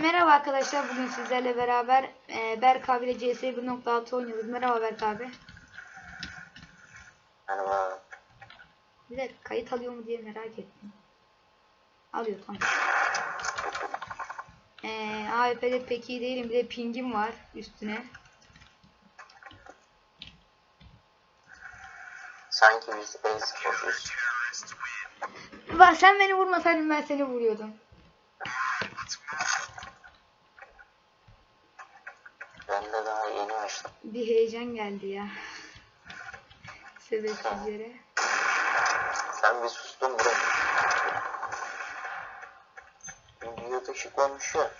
merhaba arkadaşlar. Bugün sizlerle beraber e, Berk abiyle CS 1.6 oynuyoruz. Merhaba Berk abi. Merhaba. Bir de kayıt alıyor mu diye merak ettim. Alıyor tamam. E, AWP'de pek iyi değilim. Bir de pingim var üstüne. Sanki biz e-sporcuyuz. Bak sen beni vurmasaydın ben seni vuruyordum. Ben de daha yeni açtım. Bir heyecan geldi ya. Sebepsiz yere. Sen bir sustun bırak. Videoda ışık konuşuyor.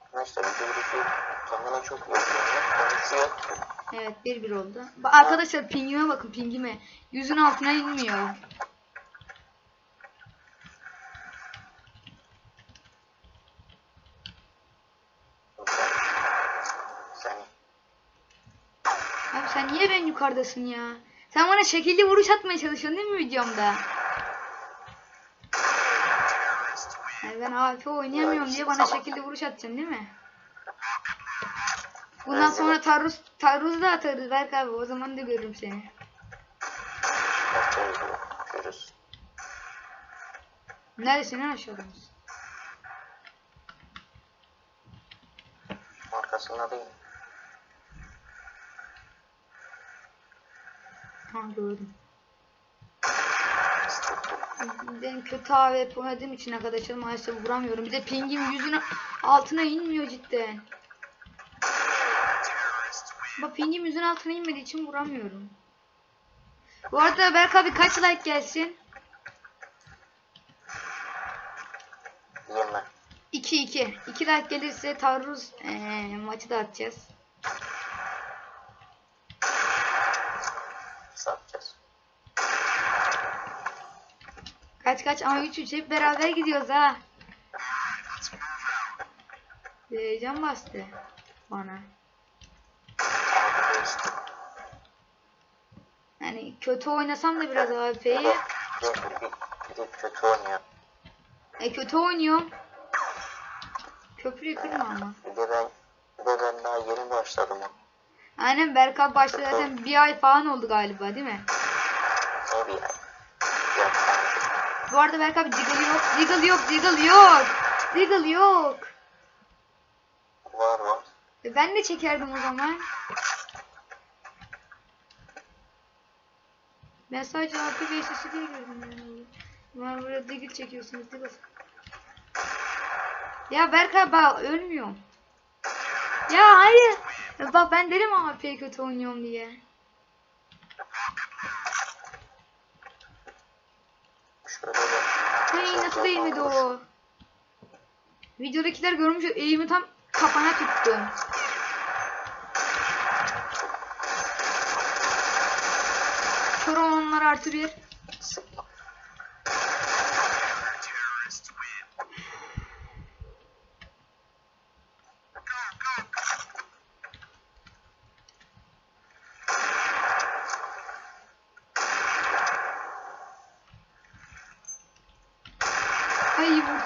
Arkadaşlar videodaki kamera çok yoruluyor. Konuşuyor. Evet 1-1 oldu. Ba- Arkadaşlar pingime bakın pingime. Yüzün altına inmiyor. Sen Abi sen niye ben yukarıdasın ya? Sen bana şekilli vuruş atmaya çalışıyorsun değil mi videomda? Yani ben AWP oynayamıyorum diye bana şekilli vuruş atacaksın değil mi? Bundan sonra taarruz, taarruz da atarız Berk abi o zaman da görürüm seni. görüyoruz. Neredesin lan aşağıda mısın? Arkasında değil. Ha gördüm. Benim kötü AWP oynadığım için arkadaşlar maalesef vuramıyorum. Bir de pingim yüzün altına inmiyor cidden. Bak pingim yüzün altına inmediği için vuramıyorum. Bu arada Berk abi kaç like gelsin? Yeme. 2 2. 2 like gelirse taarruz eee, maçı da atacağız. Kaç kaç ama 3 3 hep beraber gidiyoruz ha. Heyecan bastı bana. Yani kötü oynasam da biraz oynuyor. E kötü oynuyorum. Köprüyü kırma ama. Bir de ben, bir de ben daha yeni başladım. Aynen Berkay başladı zaten bir ay falan oldu galiba değil mi? Yok sanki. Bu arada Berkay abi Deagle yok. Deagle yok. Deagle yok. Deagle yok. Var var. E ben de çekerdim o zaman. Ben sadece AP VSS'i diye gördüm yani. Var burada Deagle çekiyorsunuz Deagle. Ya Berkay bak ölmüyorum. Ya hayır. Bak ben dedim AP kötü oynuyorum diye. Şöyle de. Hey nasıl değmedi o? Videodakiler görmüş eğimi tam kafana tuttum. Kör olanlar artı bir.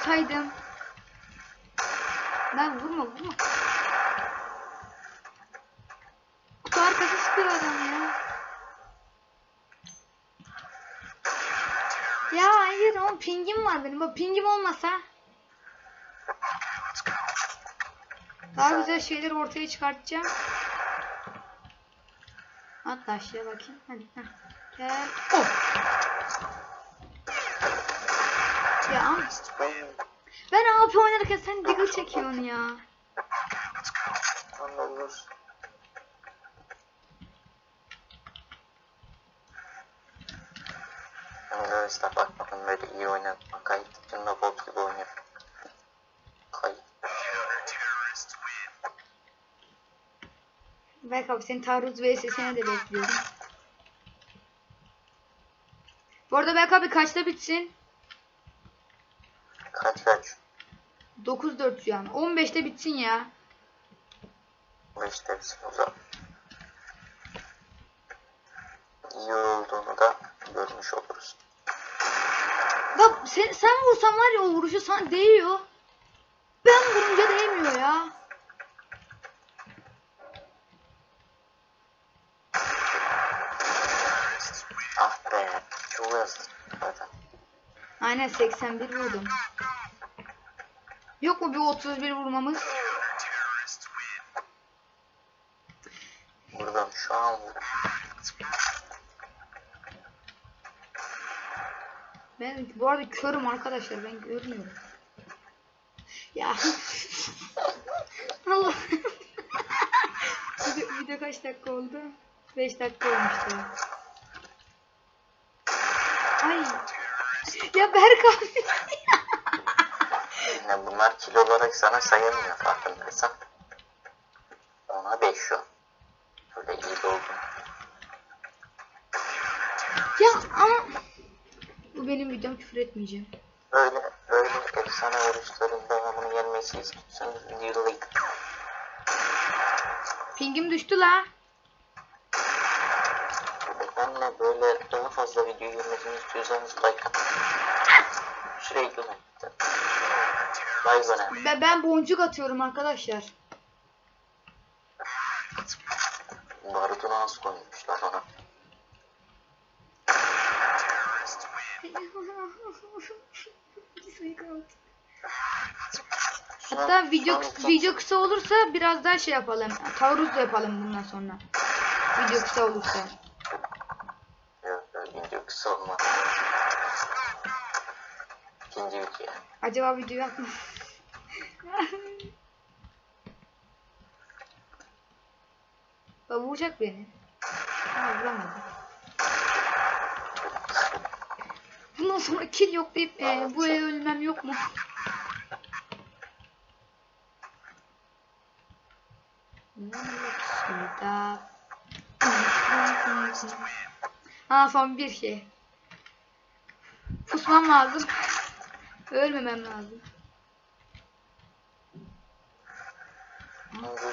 Ay vursaydım. Lan vurma vurma. Kutu arkası sıkıyor adam ya. Ya hayır oğlum pingim var benim. Bak pingim olmasa daha güzel şeyler ortaya çıkartacağım. Atla aşağı bakayım. Hadi. Heh. Gel. Oh. Ya ben AP oynarken sen Deagle çekiyorsun ya. Anladınız. Arkadaşlar bak bakın böyle iyi oynayan kayıt dışında bot gibi oynuyor. Kayıt. Berk abi senin taarruz vs'sine de bekliyorum. Bu arada Berk abi kaçta bitsin? kaç kaç? 9-4 şu 15'te bitsin ya. 15'te bitsin o zaman. İyi olduğunu da görmüş oluruz. Bak sen, sen vursan var ya o vuruşu sana değiyor. Ben vurunca değmiyor ya. Ah be. Çok yazdım. Aynen 81 vurdum. Yok mu bir 31 vurmamız? Buradan şu an vur. Ben bu arada körüm arkadaşlar ben görmüyorum. Ya. Allah. video, video kaç dakika oldu? 5 dakika olmuştu. Ay. Ya Berk abi. Yani bunlar kilo olarak sana sayılmıyor farkındaysan. Ona 5 şu an. Öyle iyi doldu. ya ama bu benim videom küfür etmeyeceğim. Öyle öyle efsane vuruşların devamını gelmesi istiyorsanız yıllık. Pingim düştü la. Benle böyle daha fazla video görmesini istiyorsanız like atın. Sürekli like atın. Ben, ben boncuk atıyorum arkadaşlar. Barutunu az koymuşlar ona. Hatta video video kısa olursa biraz daha şey yapalım. Taarruz da yapalım bundan sonra. Video kısa olursa. Yok video kısa olmaz. İkinci video. Acaba video yapma. Bak vuracak beni. Ama vuramadı. Bundan sonra kill yok deyip e, bu el ölmem yok mu? Ha son bir şey. Pusmam lazım. Ölmemem lazım. Burada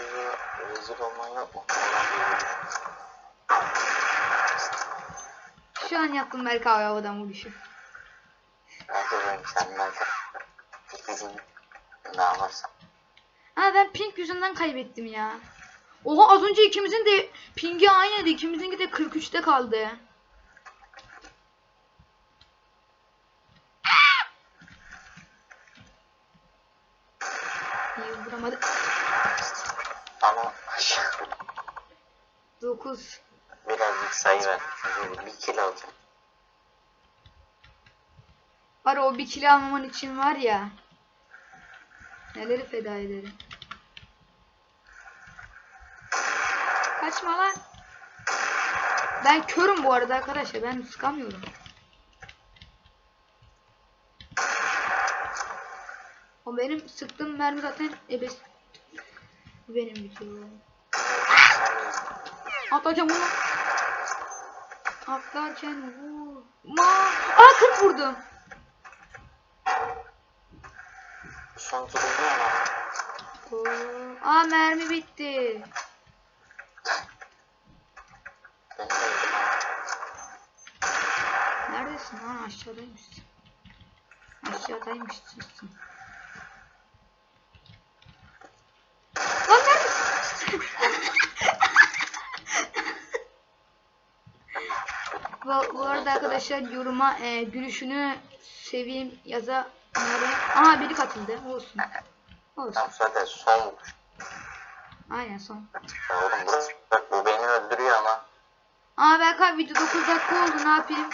rezil olman vuruş. Şu an yaptım abi havadan vuruşu. Hadi ben senden bizim ne yaparsan. Ha ben ping yüzünden kaybettim ya. Oha az önce ikimizin de pingi aynıydı. İkimizinki de 43'te kaldı. Vuramadı. Ama aşağı 9. birazcık sayı ver. Bir kill alacağım. Var o bir kilo almaman için var ya. Neleri feda ederim. Kaçma lan. Ben körüm bu arada arkadaşlar. Ben sıkamıyorum. O benim sıktığım mermi zaten ebes. Bu benim videom. Atacağım onu. Atlarken vur. Ma. Aa 40 vurdum. Ama? Oo. Aa mermi bitti. Neredesin lan aşağıdaymışsın. Aşağıdaymışsın. Lan neredesin? Bu, bu arada arkadaşlar yoruma e, gülüşünü seveyim yaza Aha biri katıldı. Olsun. Olsun. Tam zaten son vuruş. Aynen son. Oğlum bırak, bak bu beni öldürüyor ama. Aa Berkay video 9 dakika oldu ne yapayım?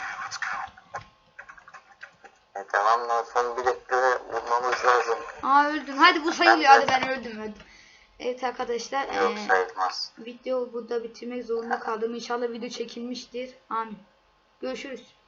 E tamam lan son bir dakikada vurmamız lazım. Aa öldüm. Hadi bu sayılıyor. Hadi ben öldüm öldüm. Evet arkadaşlar. Yok eee, sayılmaz. video burada bitirmek zorunda kaldım. İnşallah video çekilmiştir. Amin. Görüşürüz.